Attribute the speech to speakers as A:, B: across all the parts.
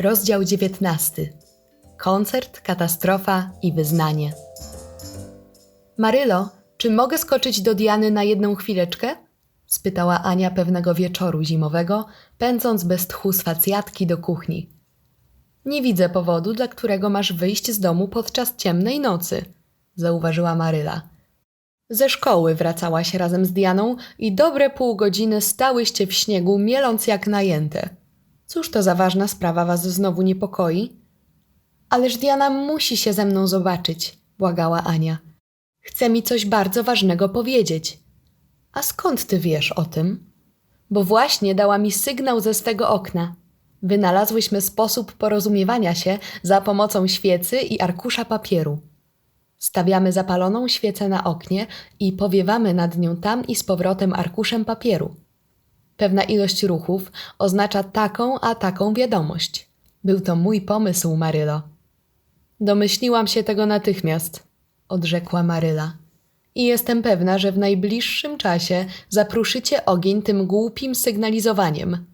A: Rozdział 19. Koncert, katastrofa i wyznanie. Marylo, czy mogę skoczyć do Diany na jedną chwileczkę? spytała Ania pewnego wieczoru zimowego, pędząc bez tchu z facjatki do kuchni. Nie widzę powodu, dla którego masz wyjść z domu podczas ciemnej nocy, zauważyła Maryla. Ze szkoły wracałaś razem z Dianą i dobre pół godziny stałyście w śniegu, mieląc jak najęte. Cóż to za ważna sprawa was znowu niepokoi? Ależ Diana musi się ze mną zobaczyć, błagała Ania. Chce mi coś bardzo ważnego powiedzieć. A skąd ty wiesz o tym? Bo właśnie dała mi sygnał ze swego okna. Wynalazłyśmy sposób porozumiewania się za pomocą świecy i arkusza papieru. Stawiamy zapaloną świecę na oknie i powiewamy nad nią tam i z powrotem arkuszem papieru. Pewna ilość ruchów oznacza taką a taką wiadomość. Był to mój pomysł, Marylo. Domyśliłam się tego natychmiast, odrzekła Maryla. I jestem pewna, że w najbliższym czasie zapruszycie ogień tym głupim sygnalizowaniem.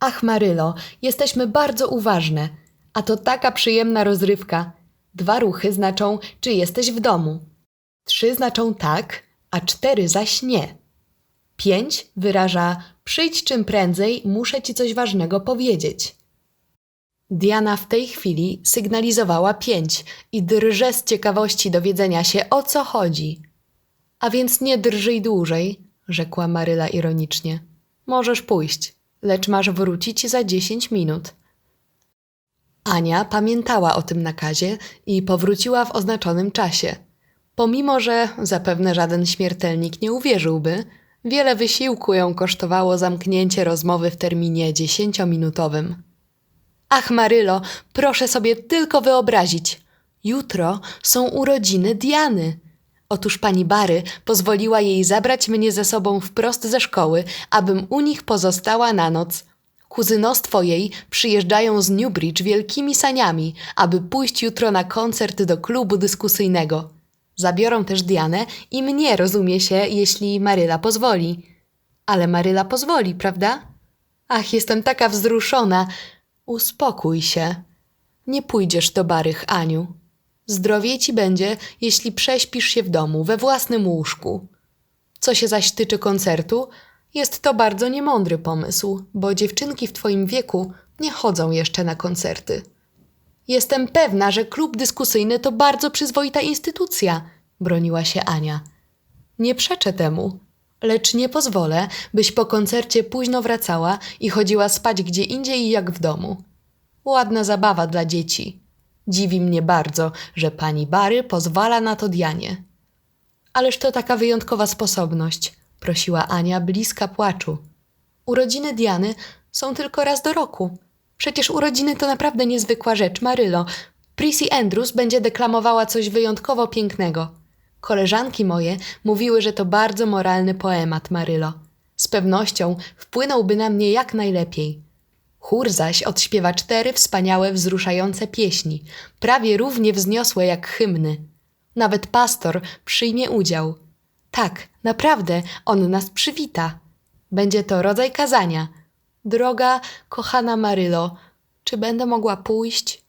A: Ach, Marylo, jesteśmy bardzo uważne, a to taka przyjemna rozrywka. Dwa ruchy znaczą, czy jesteś w domu. Trzy znaczą tak, a cztery zaś nie. Pięć wyraża przyjdź czym prędzej, muszę ci coś ważnego powiedzieć. Diana w tej chwili sygnalizowała pięć i drże z ciekawości dowiedzenia się, o co chodzi. A więc nie drżyj dłużej, rzekła Maryla ironicznie. Możesz pójść, lecz masz wrócić za dziesięć minut. Ania pamiętała o tym nakazie i powróciła w oznaczonym czasie. Pomimo, że zapewne żaden śmiertelnik nie uwierzyłby, wiele wysiłku ją kosztowało zamknięcie rozmowy w terminie dziesięciominutowym. Ach, Marylo, proszę sobie tylko wyobrazić. Jutro są urodziny Diany. Otóż pani Bary pozwoliła jej zabrać mnie ze sobą wprost ze szkoły, abym u nich pozostała na noc. Kuzynostwo jej przyjeżdżają z Newbridge wielkimi saniami, aby pójść jutro na koncert do klubu dyskusyjnego. Zabiorą też Dianę i mnie, rozumie się, jeśli Maryla pozwoli. Ale Maryla pozwoli, prawda? Ach, jestem taka wzruszona. Uspokój się. Nie pójdziesz do Barych, Aniu. Zdrowiej ci będzie, jeśli prześpisz się w domu, we własnym łóżku. Co się zaś tyczy koncertu, jest to bardzo niemądry pomysł, bo dziewczynki w twoim wieku nie chodzą jeszcze na koncerty. Jestem pewna, że klub dyskusyjny to bardzo przyzwoita instytucja, broniła się Ania. Nie przeczę temu, lecz nie pozwolę, byś po koncercie późno wracała i chodziła spać gdzie indziej jak w domu. Ładna zabawa dla dzieci. Dziwi mnie bardzo, że pani Bary pozwala na to Dianie. Ależ to taka wyjątkowa sposobność, prosiła Ania bliska płaczu. Urodziny Diany są tylko raz do roku. Przecież urodziny to naprawdę niezwykła rzecz, Marylo. Prissy Andrews będzie deklamowała coś wyjątkowo pięknego. Koleżanki moje mówiły, że to bardzo moralny poemat, Marylo. Z pewnością wpłynąłby na mnie jak najlepiej. Chór zaś odśpiewa cztery wspaniałe, wzruszające pieśni, prawie równie wzniosłe jak hymny. Nawet pastor przyjmie udział. Tak, naprawdę, on nas przywita. Będzie to rodzaj kazania. Droga, kochana Marylo, czy będę mogła pójść?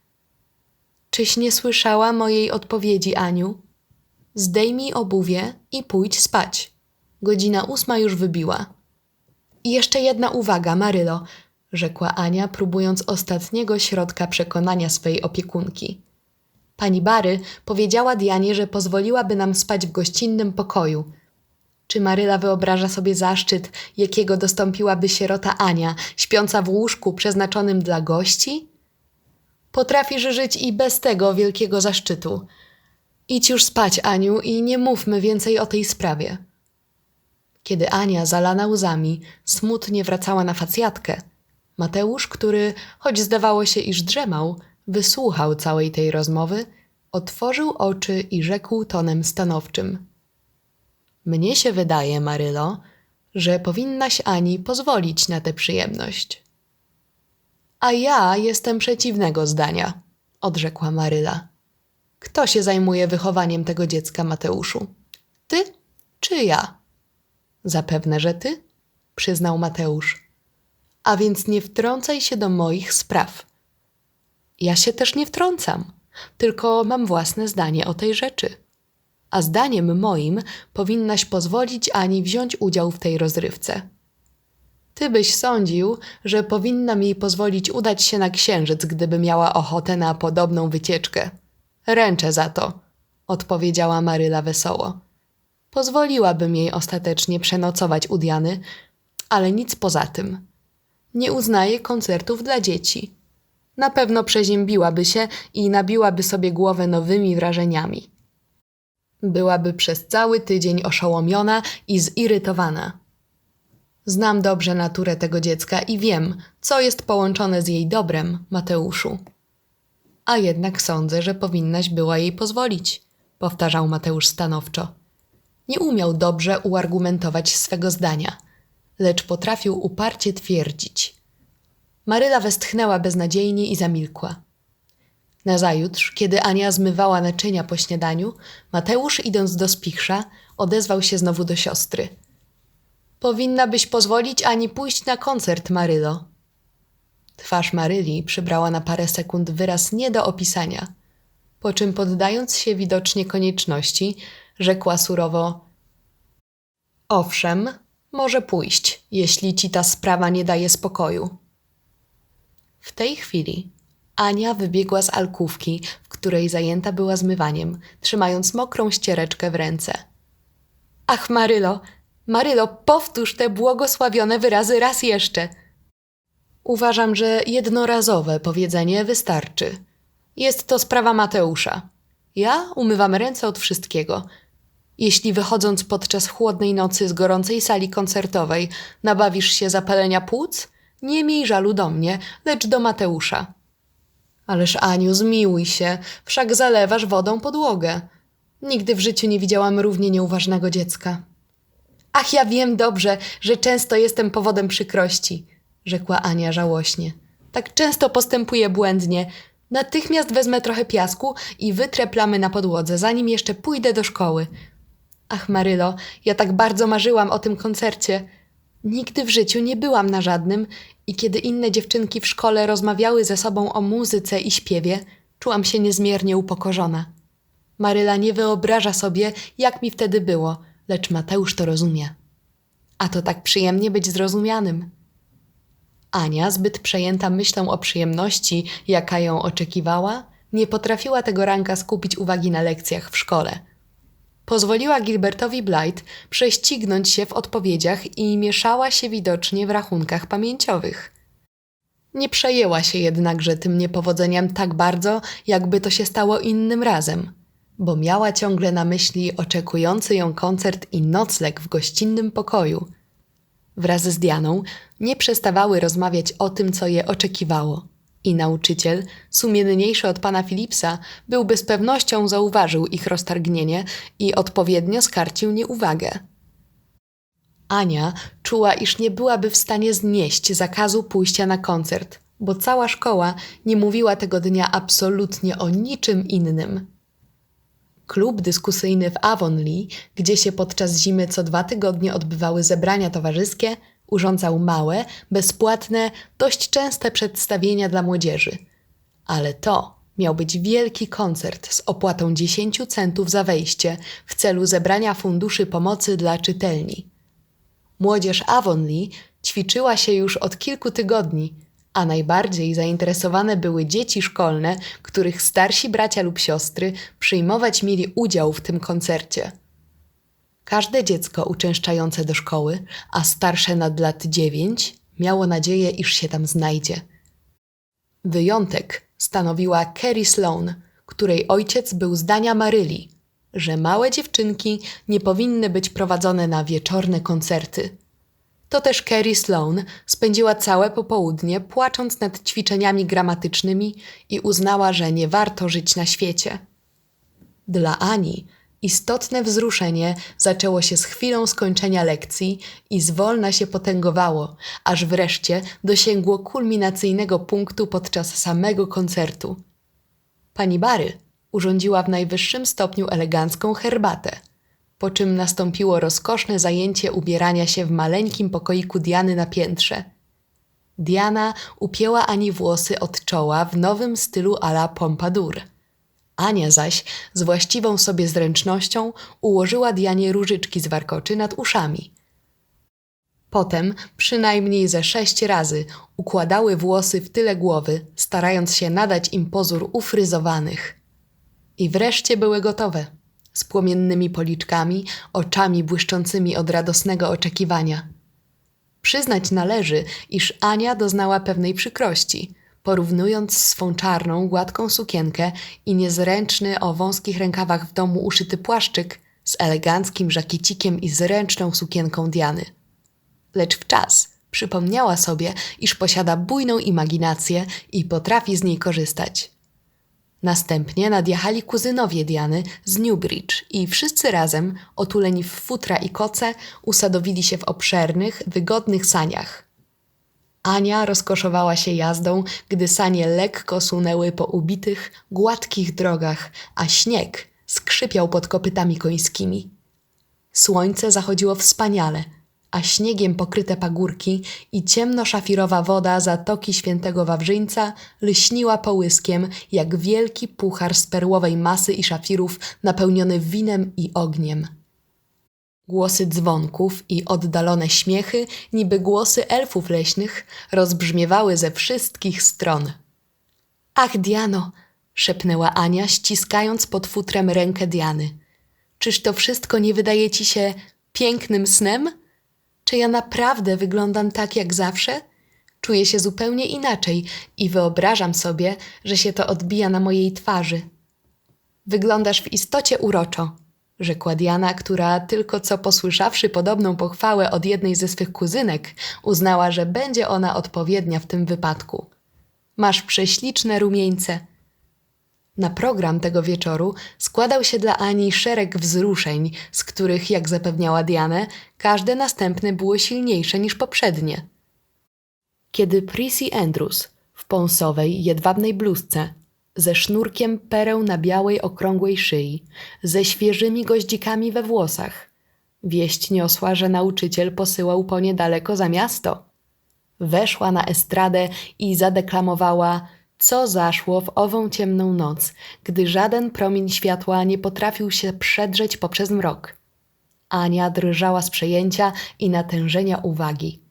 A: Czyś nie słyszała mojej odpowiedzi, Aniu? Zdejmij obuwie i pójdź spać. Godzina ósma już wybiła. I jeszcze jedna uwaga, Marylo, rzekła Ania, próbując ostatniego środka przekonania swej opiekunki. Pani Bary powiedziała Dianie, że pozwoliłaby nam spać w gościnnym pokoju. Czy Maryla wyobraża sobie zaszczyt, jakiego dostąpiłaby sierota Ania, śpiąca w łóżku przeznaczonym dla gości? Potrafisz żyć i bez tego wielkiego zaszczytu. Idź już spać, Aniu, i nie mówmy więcej o tej sprawie. Kiedy Ania, zalana łzami, smutnie wracała na facjatkę, Mateusz, który, choć zdawało się, iż drzemał, wysłuchał całej tej rozmowy, otworzył oczy i rzekł tonem stanowczym: Mnie się wydaje, Marylo, że powinnaś Ani pozwolić na tę przyjemność. A ja jestem przeciwnego zdania, odrzekła Maryla. Kto się zajmuje wychowaniem tego dziecka, Mateuszu? Ty czy ja? Zapewne, że ty, przyznał Mateusz. A więc nie wtrącaj się do moich spraw, Ja się też nie wtrącam, tylko mam własne zdanie o tej rzeczy. A zdaniem moim powinnaś pozwolić Ani wziąć udział w tej rozrywce. Ty byś sądził, że powinnam jej pozwolić udać się na księżyc, gdyby miała ochotę na podobną wycieczkę. Ręczę za to, odpowiedziała Maryla wesoło. Pozwoliłabym jej ostatecznie przenocować u Diany, ale nic poza tym. Nie uznaje koncertów dla dzieci. Na pewno przeziębiłaby się i nabiłaby sobie głowę nowymi wrażeniami. Byłaby przez cały tydzień oszołomiona i zirytowana. Znam dobrze naturę tego dziecka i wiem, co jest połączone z jej dobrem, Mateuszu. A jednak sądzę, że powinnaś była jej pozwolić, powtarzał Mateusz stanowczo. Nie umiał dobrze uargumentować swego zdania, lecz potrafił uparcie twierdzić. Maryla westchnęła beznadziejnie i zamilkła. Nazajutrz, kiedy Ania zmywała naczynia po śniadaniu, Mateusz, idąc do spichrza, odezwał się znowu do siostry. Powinnabyś pozwolić Ani pójść na koncert, Marylo. Twarz Maryli przybrała na parę sekund wyraz nie do opisania, po czym poddając się widocznie konieczności, rzekła surowo: Owszem, może pójść, jeśli ci ta sprawa nie daje spokoju. W tej chwili Ania wybiegła z alkówki, w której zajęta była zmywaniem, trzymając mokrą ściereczkę w ręce. Ach, Marylo, Marylo, powtórz te błogosławione wyrazy raz jeszcze. Uważam, że jednorazowe powiedzenie wystarczy. Jest to sprawa Mateusza. Ja umywam ręce od wszystkiego. Jeśli wychodząc podczas chłodnej nocy z gorącej sali koncertowej nabawisz się zapalenia płuc, nie miej żalu do mnie, lecz do Mateusza. Ależ Aniu, zmiłuj się, wszak zalewasz wodą podłogę. Nigdy w życiu nie widziałam równie nieuważnego dziecka. Ach, ja wiem dobrze, że często jestem powodem przykrości, rzekła Ania żałośnie. Tak często postępuję błędnie. Natychmiast wezmę trochę piasku i wytrę plamy na podłodze, zanim jeszcze pójdę do szkoły. Ach, Marylo, ja tak bardzo marzyłam o tym koncercie. Nigdy w życiu nie byłam na żadnym i kiedy inne dziewczynki w szkole rozmawiały ze sobą o muzyce i śpiewie, czułam się niezmiernie upokorzona. Maryla nie wyobraża sobie, jak mi wtedy było, lecz Mateusz to rozumie. A to tak przyjemnie być zrozumianym. Ania, zbyt przejęta myślą o przyjemności, jaka ją oczekiwała, nie potrafiła tego ranka skupić uwagi na lekcjach w szkole – Pozwoliła Gilbertowi Blight prześcignąć się w odpowiedziach i mieszała się widocznie w rachunkach pamięciowych. Nie przejęła się jednakże tym niepowodzeniem tak bardzo, jakby to się stało innym razem, bo miała ciągle na myśli oczekujący ją koncert i nocleg w gościnnym pokoju. Wraz z Dianą nie przestawały rozmawiać o tym, co je oczekiwało – i nauczyciel, sumienniejszy od pana Filipsa, byłby z pewnością zauważył ich roztargnienie i odpowiednio skarcił nieuwagę. Ania czuła, iż nie byłaby w stanie znieść zakazu pójścia na koncert, bo cała szkoła nie mówiła tego dnia absolutnie o niczym innym. Klub dyskusyjny w Avonlea, gdzie się podczas zimy co dwa tygodnie odbywały zebrania towarzyskie, urządzał małe, bezpłatne, dość częste przedstawienia dla młodzieży. Ale to miał być wielki koncert z opłatą 10 centów za wejście w celu zebrania funduszy pomocy dla czytelni. Młodzież Avonlea ćwiczyła się już od kilku tygodni, a najbardziej zainteresowane były dzieci szkolne, których starsi bracia lub siostry przyjmować mieli udział w tym koncercie. Każde dziecko uczęszczające do szkoły, a starsze nad lat dziewięć, miało nadzieję, iż się tam znajdzie. Wyjątek stanowiła Carrie Sloan, której ojciec był zdania Maryli, że małe dziewczynki nie powinny być prowadzone na wieczorne koncerty. To też Carrie Sloan spędziła całe popołudnie płacząc nad ćwiczeniami gramatycznymi i uznała, że nie warto żyć na świecie. Dla Ani Istotne wzruszenie zaczęło się z chwilą skończenia lekcji i zwolna się potęgowało, aż wreszcie dosięgło kulminacyjnego punktu podczas samego koncertu. Pani Bary urządziła w najwyższym stopniu elegancką herbatę, po czym nastąpiło rozkoszne zajęcie ubierania się w maleńkim pokoiku Diany na piętrze. Diana upięła Ani włosy od czoła w nowym stylu à la pompadour. Ania zaś z właściwą sobie zręcznością ułożyła Dianie różyczki z warkoczy nad uszami. Potem przynajmniej ze sześć razy układały włosy w tyle głowy, starając się nadać im pozór ufryzowanych. I wreszcie były gotowe, z płomiennymi policzkami, oczami błyszczącymi od radosnego oczekiwania. Przyznać należy, iż Ania doznała pewnej przykrości, porównując swą czarną, gładką sukienkę i niezręczny o wąskich rękawach w domu uszyty płaszczyk z eleganckim żakiecikiem i zręczną sukienką Diany. Lecz w czas przypomniała sobie, iż posiada bujną imaginację i potrafi z niej korzystać. Następnie nadjechali kuzynowie Diany z Newbridge i wszyscy razem, otuleni w futra i koce, usadowili się w obszernych, wygodnych saniach. Ania rozkoszowała się jazdą, gdy sanie lekko sunęły po ubitych, gładkich drogach, a śnieg skrzypiał pod kopytami końskimi. Słońce zachodziło wspaniale – a śniegiem pokryte pagórki i ciemno-szafirowa woda Zatoki Świętego Wawrzyńca lśniła połyskiem jak wielki puchar z perłowej masy i szafirów napełniony winem i ogniem. Głosy dzwonków i oddalone śmiechy, niby głosy elfów leśnych, rozbrzmiewały ze wszystkich stron. Ach, Diano! szepnęła Ania, ściskając pod futrem rękę Diany. Czyż to wszystko nie wydaje ci się pięknym snem? Czy ja naprawdę wyglądam tak jak zawsze? Czuję się zupełnie inaczej i wyobrażam sobie, że się to odbija na mojej twarzy. Wyglądasz w istocie uroczo, rzekła Diana, która tylko co posłyszawszy podobną pochwałę od jednej ze swych kuzynek, uznała, że będzie ona odpowiednia w tym wypadku. Masz prześliczne rumieńce – na program tego wieczoru składał się dla Ani szereg wzruszeń, z których, jak zapewniała Dianę, każde następne było silniejsze niż poprzednie. Kiedy Prissy Andrews w pąsowej, jedwabnej bluzce, ze sznurkiem pereł na białej, okrągłej szyi, ze świeżymi goździkami we włosach, wieść niosła, że nauczyciel posyłał po nie daleko za miasto. Weszła na estradę i zadeklamowała – co zaszło w ową ciemną noc, gdy żaden promień światła nie potrafił się przedrzeć poprzez mrok. Ania drżała z przejęcia i natężenia uwagi.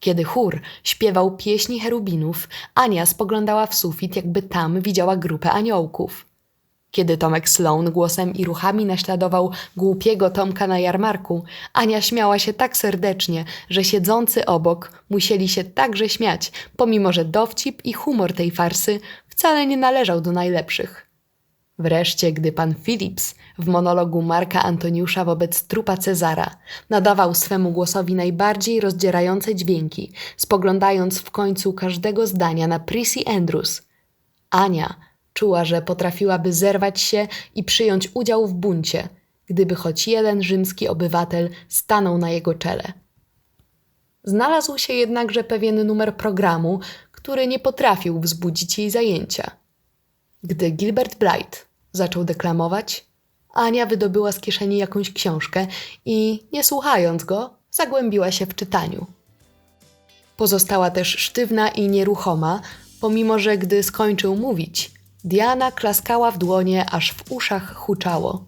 A: Kiedy chór śpiewał pieśni cherubinów, Ania spoglądała w sufit, jakby tam widziała grupę aniołków. Kiedy Tomek Sloan głosem i ruchami naśladował głupiego Tomka na jarmarku, Ania śmiała się tak serdecznie, że siedzący obok musieli się także śmiać, pomimo że dowcip i humor tej farsy wcale nie należał do najlepszych. Wreszcie, gdy pan Phillips w monologu Marka Antoniusza wobec trupa Cezara nadawał swemu głosowi najbardziej rozdzierające dźwięki, spoglądając w końcu każdego zdania na Prissy Andrews, Ania – Czuła, że potrafiłaby zerwać się i przyjąć udział w buncie, gdyby choć jeden rzymski obywatel stanął na jego czele. Znalazł się jednakże pewien numer programu, który nie potrafił wzbudzić jej zajęcia. Gdy Gilbert Blight zaczął deklamować, Ania wydobyła z kieszeni jakąś książkę i, nie słuchając go, zagłębiła się w czytaniu. Pozostała też sztywna i nieruchoma, pomimo że gdy skończył mówić, Diana klaskała w dłonie, aż w uszach huczało.